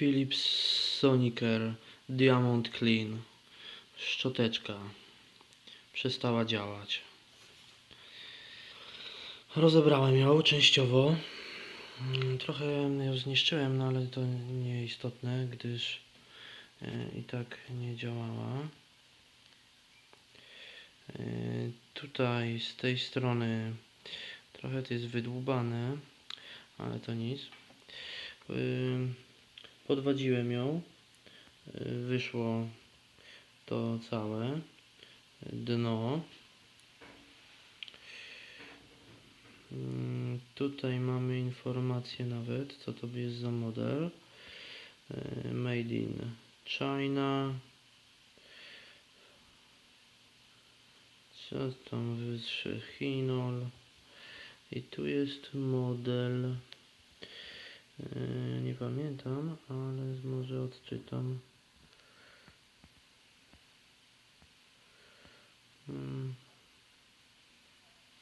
Philips Sonicare Diamond Clean. Szczoteczka. Przestała działać. Rozebrałem ją częściowo. Mm, Trochę ją zniszczyłem, no ale to nieistotne, gdyż e, i tak nie działała. E, Tutaj z tej strony trochę to jest wydłubane, ale to nic. Podwadziłem ją. Y, Wyszło to całe dno. Ym, Tutaj mamy informację nawet, co to jest za model. Y, Made in China. Co tam wyższe Chinol. I tu jest model. Yy, nie pamiętam, ale może odczytam. Mm.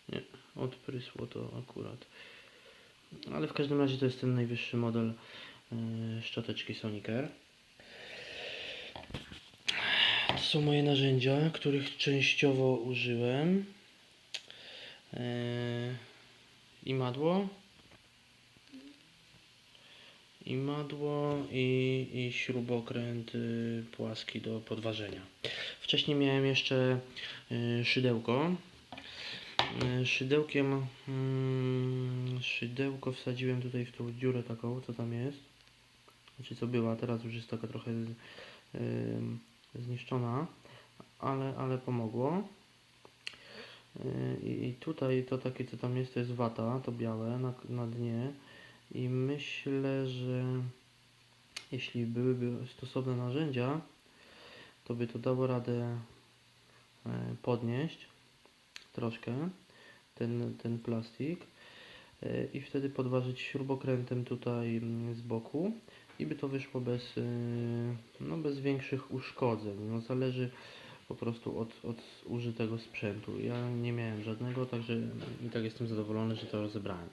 Nie, odprysło to akurat. Ale w każdym razie to jest ten najwyższy model yy, szczoteczki Sonicare. To są moje narzędzia, których częściowo użyłem. Yy, I madło. I madło i, i śrubokręt y, płaski do podważenia. Wcześniej miałem jeszcze y, szydełko. Y, szydełkiem mm, szydełko wsadziłem tutaj w tą dziurę taką, co tam jest. Znaczy co była, teraz już jest taka trochę zniszczona, ale, ale pomogło. I i tutaj to takie co tam jest, to jest wata, to białe na, na dnie. I myślę, że jeśli byłyby stosowne narzędzia, to by to dało radę e, podnieść troszkę ten, ten plastik e, i wtedy podważyć śrubokrętem tutaj mm, z boku i by to wyszło bez, e, no, bez większych uszkodzeń. No, zależy po prostu od, od użytego sprzętu. Ja nie miałem żadnego, także i tak jestem zadowolony, że to rozebrałem.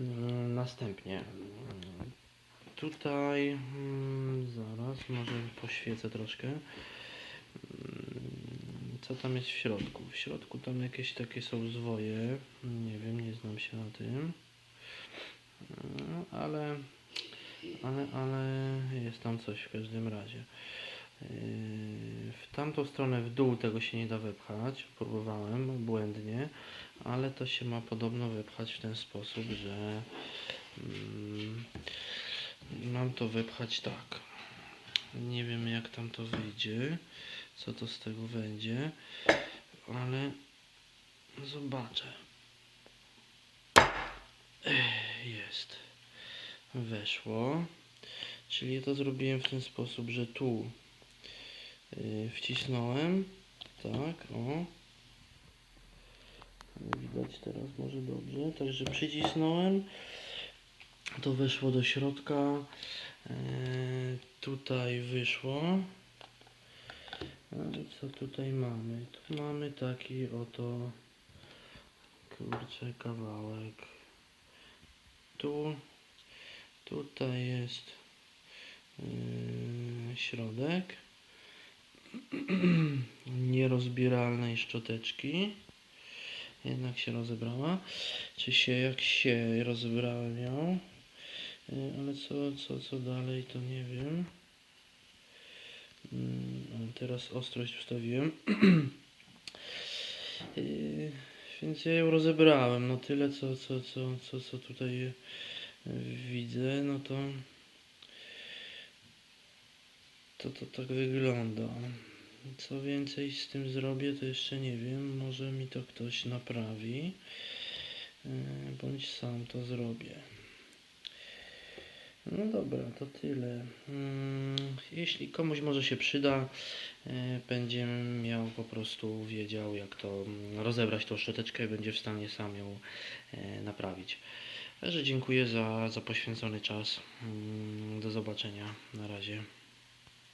Mm, Następnie mm, tutaj mm, zaraz może poświecę troszkę. Co tam jest w środku? W środku tam jakieś takie są zwoje. Nie wiem, nie znam się na tym. Ale, ale, ale jest tam coś w każdym razie. Yy, W tamtą stronę w dół tego się nie da wepchać. Próbowałem błędnie, ale to się ma podobno wepchać w ten sposób, że mm, mam to wepchać tak. Nie wiem jak tam to wyjdzie, co to z tego będzie, ale zobaczę. Jest. Weszło. Czyli to zrobiłem w ten sposób, że tu wcisnąłem. Tak, o. Widać teraz może dobrze. Także przycisnąłem. To weszło do środka. E, tutaj wyszło. Ale co tutaj mamy? Tu mamy taki oto kurczę kawałek. Tu tutaj jest yy, środek nierozbieralnej szczoteczki jednak się rozebrała. Czy się jak się rozebrałem ją? Y, Ale co, co, co dalej to nie wiem. Mm, Teraz ostrość ustawiłem. Y, Więc ja ją rozebrałem. No tyle co, co, co, co, co tutaj y, widzę, no to to to tak wygląda. Co więcej z tym zrobię, to jeszcze nie wiem. Może mi to ktoś naprawi, e, bądź sam to zrobię. No dobra, to tyle. Mm, Jeśli komuś może się przyda, e, będzie miał po prostu wiedział, jak to mm, rozebrać tą szczoteczkę i będzie w stanie sam ją e, naprawić. Także dziękuję za, za poświęcony czas. Mm, Do zobaczenia. Na razie.